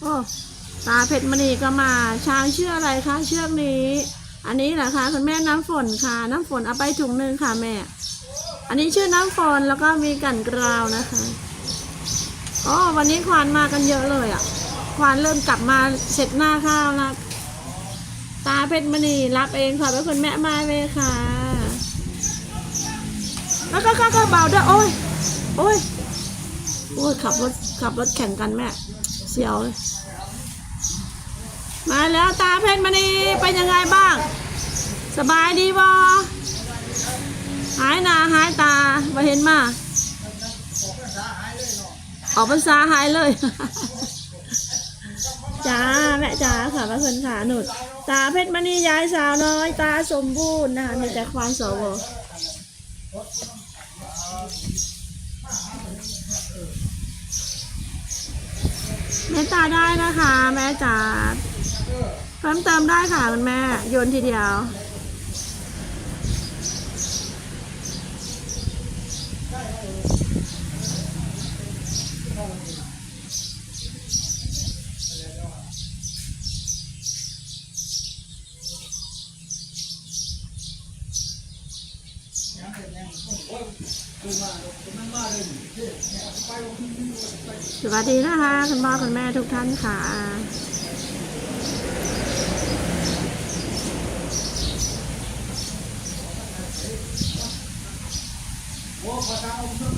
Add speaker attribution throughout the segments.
Speaker 1: โอ้ตาเพชรมณีก็มาช้างเชื่ออะไรคะเชือกนี้ อันนี้เหรอคะคุณแม่น้ำฝนค่ะ น้ำฝนเอาไปถุงหนึ่งค่ะแม่ อันนี้ชื่อน้ำฝนแล้วก็มีกันกราวนะคะอ๋อวันนี้ควานมากันเยอะเลยอะ ควานเริ่มกลับมาเสร็จหน้าข้าวแล้วตาเพชรมณีรับเองค่ะเป็นคุณแม่ม้เลยค่ะ แล้วก็ก็ก็เบาด้วยโอ้ยโอ้ยโอ้ยขับรถขับรถแข่งกันแม่ เสียวเลย มาแล้วตาเพชรมณีเป็นยังไงบ้าง สบายดีบอหายหนาหายตาไปเห็นมาออกภาษาหายเลยจ้าแม่จ้าค่ะพระคุณค่ะหนุดตาเพชรมณียายสาวน้อย ตาสมบูรณ์นะคะมีแต่ควานสวแม่ตาได้นะคะ แม่จ๋า เพิ่มเติมได้ค่ะคุณแม่ โยนทีเดียว สวัสดีนะคะ คุณพ่อคุณแม่ทุกท่านค่ะ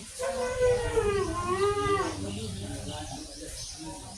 Speaker 2: Thank you.